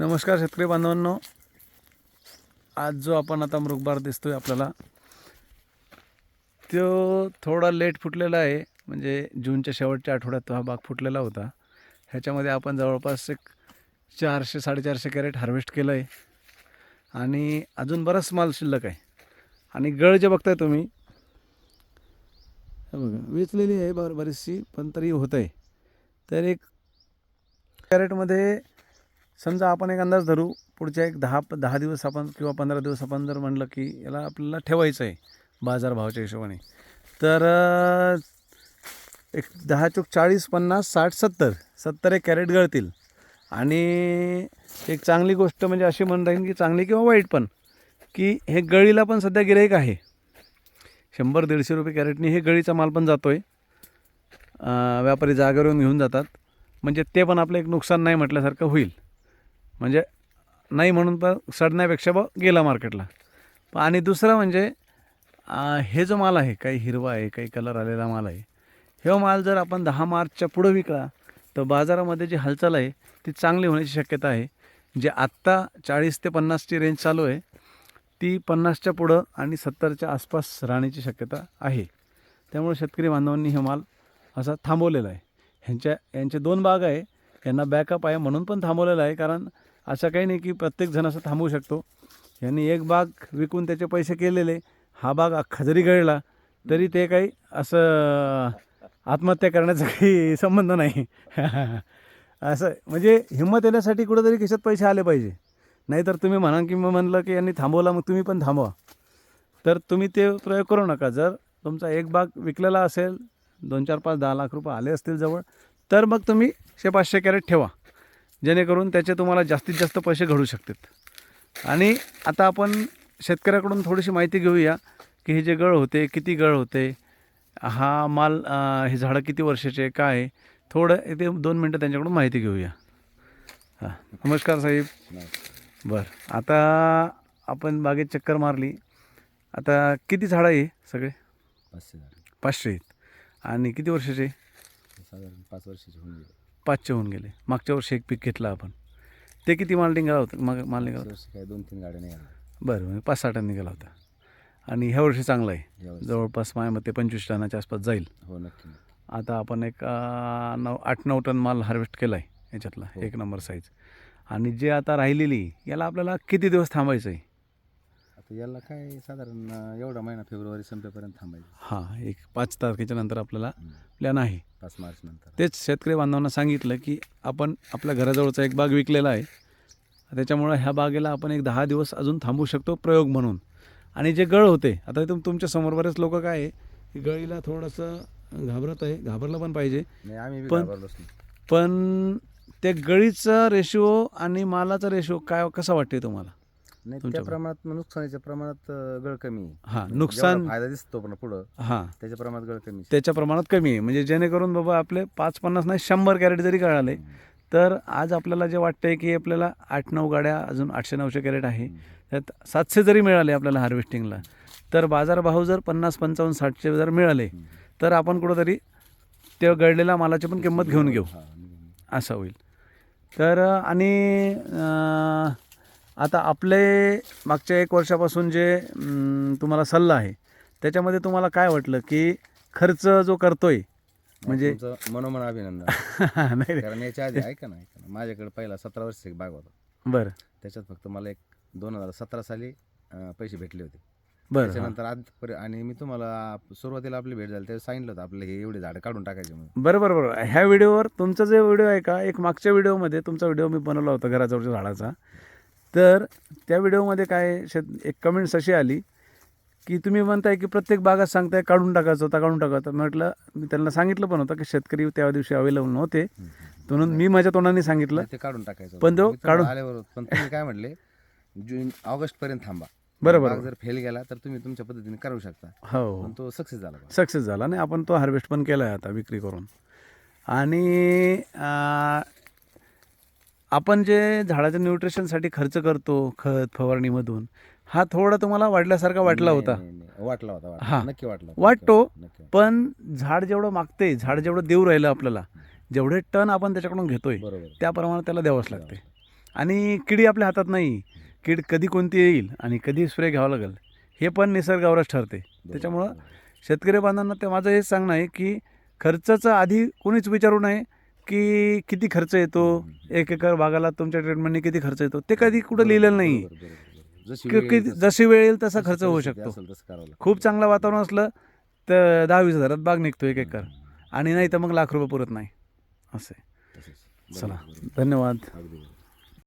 नमस्कार शेतकरी बांधवांनो. आज जो आपण आता मृगबार आहे आपल्याला तो थोडा लेट फुटलेला आहे. म्हणजे जूनच्या शेवटच्या आठवड्यात तो हा बाग फुटलेला होता. ह्याच्यामध्ये आपण जवळपास एक चारशे साडेचारशे कॅरेट हार्वेस्ट केलं आहे आणि अजून बराच माल शिल्लक आहे. आणि गळ जे बघताय तुम्ही बघा वेचलेली आहे बर बरीचशी पण तरी होत आहे तर एक कॅरेटमध्ये समजा आपण एक अंदाज धरू पुढच्या एक दहा दहा दिवस आपण किंवा पंधरा दिवस आपण जर म्हणलं की याला आपल्याला ठेवायचं आहे बाजारभावाच्या हिशोबाने तर एक दहा चौक चाळीस पन्नास साठ सत्तर सत्तर एक कॅरेट गळतील. आणि एक चांगली गोष्ट म्हणजे अशी म्हणता येईल की चांगली किंवा वाईट पण की हे गळीला पण सध्या गिराईक आहे. शंभर दीडशे रुपये कॅरेटनी हे गळीचा माल पण जातो आहे व्यापारी जागेवर येऊन घेऊन जातात. म्हणजे ते पण आपलं एक नुकसान नाही म्हटल्यासारखं होईल. म्हणजे नाही म्हणून पण सडण्यापेक्षा ब गेला मार्केटला. आणि दुसरं म्हणजे हे जो माल आहे काही हिरवा आहे काही कलर आलेला माल आहे हे माल जर आपण दहा मार्चच्या पुढं विकला तर बाजारामध्ये जी हालचाल आहे ती चांगली होण्याची शक्यता आहे. जे आत्ता चाळीस ते पन्नासची रेंज चालू आहे ती पन्नासच्या पुढं आणि सत्तरच्या आसपास राहण्याची शक्यता आहे. त्यामुळे शेतकरी बांधवांनी हे माल असा थांबवलेला आहे. ह्यांच्या यांचे दोन भाग आहे. यांना बॅकअप आहे म्हणून पण थांबवलेला आहे कारण असं काही नाही की प्रत्येक जण असं थांबवू शकतो. यांनी एक बाग विकून त्याचे पैसे केलेले हा बाग अख्खा जरी गळला तरी ते काही असं आत्महत्या करण्याचा काही संबंध नाही. असं म्हणजे हिंमत येण्यासाठी कुठंतरी खिशात पैसे आले पाहिजे. नाहीतर तुम्ही म्हणा की मग म्हणलं की यांनी थांबवला मग तुम्ही पण थांबवा. तर तुम्ही ते प्रयोग करू नका. जर तुमचा एक बाग विकलेला असेल दोन चार पाच दहा लाख रुपये आले असतील जवळ तर मग तुम्ही शे पाचशे कॅरेट ठेवा. जेणेकरून त्याचे तुम्हाला जास्तीत जास्त पैसे घडू शकतात. आणि आता आपण शेतकऱ्याकडून थोडीशी माहिती घेऊया की हे जे गळ होते किती गळ होते हा माल हे झाडं किती वर्षाचे काय आहे? थोडं इथे दोन मिनटं त्यांच्याकडून माहिती घेऊया. हां नमस्कार साहेब. बरं आता आपण बागेत चक्कर मारली. आता किती झाडं आहे सगळे? पाचशे पाचशे आहेत. आणि किती वर्षाचे साधारण पाच वर्षाचे होऊन गेले. पाचशे होऊन गेले. मागच्या वर्षी एक पीक घेतलं आपण. ते किती माल निघाला होता? मग माल निघाला वर्षी काय दोन तीन गाड्या होता बरं म्हणजे पाच सहा टन निघाला होता. आणि ह्या वर्षी चांगला आहे. यावर्षी. जवळपास माझ्या मते पंचवीस टनाच्या आसपास जाईल. हो नक्की नक्की. आता आपण एक अं, नऊ आठ नऊ टन माल हार्वेस्ट केला आहे याच्यातला. हो. एक नंबर साईज आणि जे आता राहिलेली याला आपल्याला किती दिवस थांबायचं आहे याला काय साधारण एवढा महिना फेब्रुवारी संपेपर्यंत थांबायचं? हां एक पाच तारखेच्या नंतर आपल्याला. प्लॅन आहे. पाच मार्च नंतर. तेच शेतकरी बांधवांना सांगितलं की आपण आपल्या घराजवळचा एक बाग विकलेला आहे. त्याच्यामुळं ह्या बागेला आपण एक दहा दिवस अजून थांबू शकतो प्रयोग म्हणून. आणि जे गळ होते आता तुम तुमच्यासमोर बरेच लोक काय आहे की गळीला थोडंसं घाबरत आहे घाबरलं पण पाहिजे. पण- पण ते गळीचा रेशिओ आणि मालाचा रेशिओ काय कसा वाटते तुम्हाला? नाही तुमच्या त्या प्रमाणात मग नुकसानीच्या प्रमाणात अं, गळ कमी आहे हां जेवढा नुकसान फायदा दिसतो पण पुढं हां त्याच्या प्रमाणात गळ कमी आहे. त्याच्या प्रमाणात कमी आहे म्हणजे जेणेकरून बाबा आपले पाच पन्नास नाही शंभर कॅरेट जरी कळाले. तर आज आपल्याला जे वाटतंय की आपल्याला आठ नऊ गाड्या अजून आठशे नऊशे कॅरेट आहे. त्यात सातशे जरी मिळाले आपल्याला हार्वेस्टिंगला तर बाजारभाव जर पन्नास पंचावन्न साठशे जर मिळाले. तर आपण कुठंतरी त्या गळलेल्या मालाची पण किंमत घेऊन घेऊ हा. असं होईल तर आणि अं, आता आपले मागच्या एक वर्षापासून जे तुम्हाला सल्ला आहे त्याच्यामध्ये तुम्हाला काय वाटलं की खर्च जो करतोय म्हणजे मनोमन अभिनंदन. नाही. कारण याच्या आधी ऐका ना ऐका ना माझ्याकडे पहिला सतरा वर्ष एक बाग होता. बरं. त्याच्यात फक्त मला एक दोन हजार सतरा साली पैसे भेटले होते. बरं. त्याच्यानंतर आज परि- आणि मी तुम्हाला सुरुवातीला आपली भेट झाली त्यावेळी सांगितलं होतं आपलं हे एवढे झाडं काढून टाकायचे म्हणून. बरं बरं बरं. ह्या व्हिडिओवर तुमचा जे व्हिडिओ आहे का एक मागच्या व्हिडिओमध्ये तुमचा व्हिडिओ मी बनवला होता घराजवळच्या झाडाचा. तर त्या व्हिडिओमध्ये काय शेत एक कमेंट्स अशी आली की तुम्ही म्हणताय की प्रत्येक बागात सांगताय काढून टाकायचं होता काढून टाकायचं म्हटलं मी त्यांना सांगितलं पण होतं की शेतकरी त्या दिवशी अवेलेबल नव्हते. म्हणून मी माझ्या तोंडाने सांगितलं. नाही, ते काढून टाकायचं पण तो काढून- आल्यावर पण तुम्ही काय म्हटले जून ऑगस्ट पर्यंत थांबा. बरोबर. जर फेल गेला तर तुम्ही तुमच्या पद्धतीने करू शकता. हो. पण तो सक्सेस झाला. सक्सेस झाला आणि आपण तो हार्वेस्ट पण केला आहे आता विक्री करून. आणि आपण जे झाडाच्या न्यूट्रिशनसाठी खर्च करतो खत फवारणीमधून हा थोडा तुम्हाला वाढल्यासारखा वाटला होता नाही, नाही. वाटला होता. हा. नक्की वाटला. वाटतो. पण झाड जेवढं मागते झाड जेवढं देऊ राहिलं आपल्याला जेवढे टन आपण त्याच्याकडून घेतोय त्याप्रमाणे त्याला द्यावंच लागते आणि किडी आपल्या हातात नाही कीड कधी कोणती येईल आणि कधी स्प्रे घ्यावा लागेल हे पण निसर्गावरच ठरते त्याच्यामुळं शेतकरी बांधवांना ते माझं हेच सांगणं आहे की खर्चाचा आधी कोणीच विचारू नये की किती खर्च येतो? एक एकर बागाला तुमच्या ट्रीटमेंटने किती खर्च येतो? ते कधी कुठं लिहिलेलं नाही. बरोबर, बरोबर, बरोबर. जशी की वेळ की येईल तसं- जशी वेळ येईल तसा जशी खर्च होऊ शकतो. असेल तसं करावं लागतं. खूप चांगलं वातावरण असलं तर दहा वीस हजारात बाग निघतो एक एकर. आणि नाही तर मग लाख रुपये पुरत नाही. असं. चला. बरोबर. धन्यवाद. अगदी बरोबर.